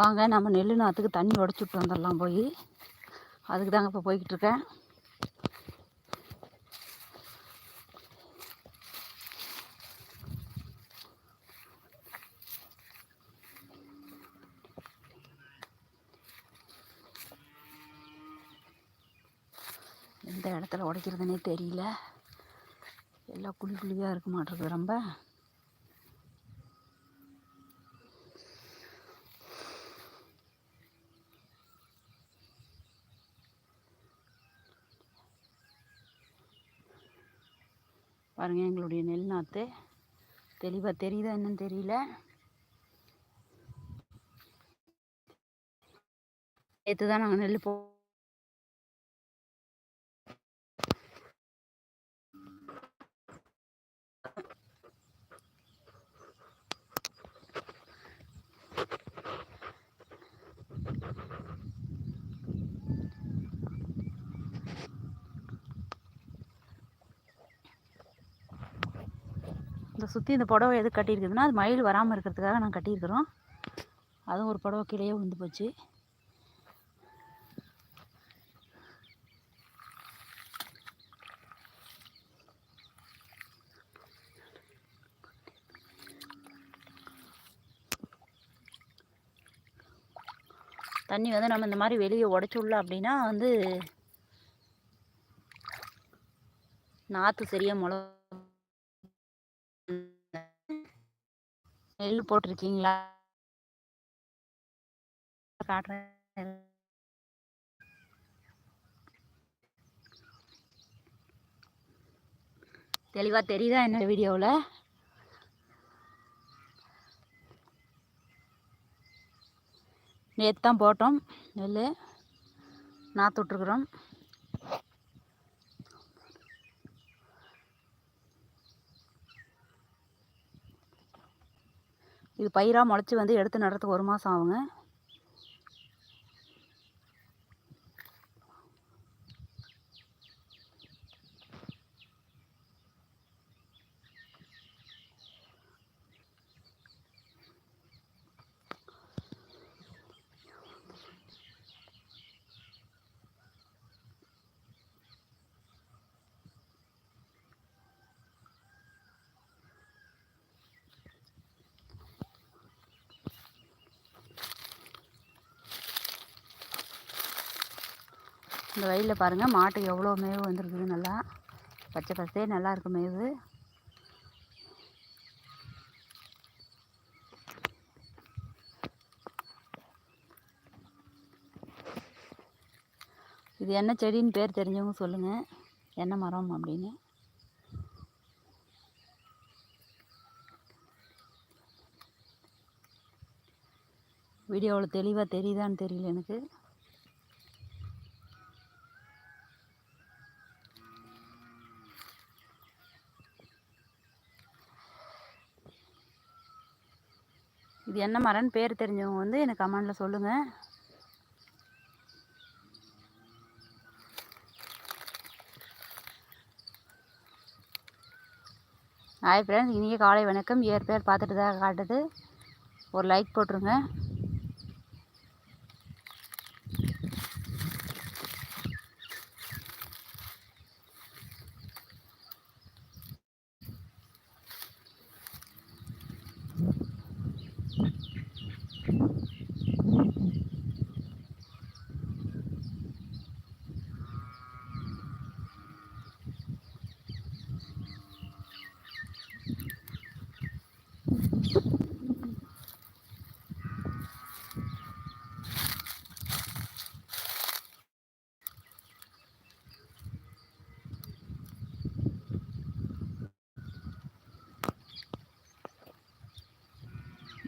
வாங்க நம்ம நெல் நாற்றுக்கு தண்ணி உடச்சிட்டு வந்துடலாம் போய். அதுக்கு தாங்க இப்போ போய்கிட்டு இருக்கேன். எந்த இடத்துல உடைக்கிறதுனே தெரியல. எல்லாம் குழி குழியாக இருக்க மாட்டிருக்கு ரொம்ப. பாருங்கள் எங்களுடைய நெல் நாற்று தெளிவாக தெரியுதா என்னன்னு தெரியல. நேற்று தான் நாங்கள் நெல் போ இந்த சுற்றி இந்த புடவை எது கட்டியிருக்குதுன்னா அது மயில் வராமல் இருக்கிறதுக்காக நான் கட்டியிருக்கிறோம். அதுவும் ஒரு புடவை கீழே விழுந்து போச்சு. தண்ணி வந்து நம்ம இந்த மாதிரி வெளியே உடச்சுள்ள அப்படின்னா வந்து நாற்று சரியாக முளை நெல் போட்டிருக்கீங்களா? காட்டுறேன் தெளிவாக தெரியுதா என்ன வீடியோவில்? நேற்று தான் போட்டோம் நெல் நாற்று இது பயிராக முளைச்சி வந்து எடுத்து நடுறதுக்கு ஒரு மாதம் ஆகுங்க. இந்த வயலில் பாருங்கள் மாட்டுக்கு எவ்வளோ மேவு வந்துருக்குது நல்லா. பச்சை பச்சே நல்லா இருக்கும் மேவு. இது என்ன செடின்னு பேர் தெரிஞ்சவங்க சொல்லுங்கள் என்ன மரம் அப்படின்னு. வீடியோவில் தெளிவாக தெரியுதான்னு தெரியல எனக்கு. இது என்ன மரம்னு பேர் தெரிஞ்சவங்க வந்து எனக்கு கமெண்டில் சொல்லுங்கள் ஹாய் ஃப்ரெண்ட்ஸ் இன்றைக்கி காலை வணக்கம். ஏற்பேர் பார்த்துட்டு தான் காட்டுது. ஒரு லைக் போட்டுருங்க.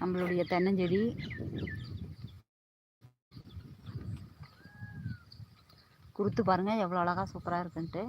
நம்மளுடைய தென்னஞ்செடி கொடுத்து பாருங்கள் எவ்வளோ அழகாக சூப்பராக இருக்குன்ட்டு.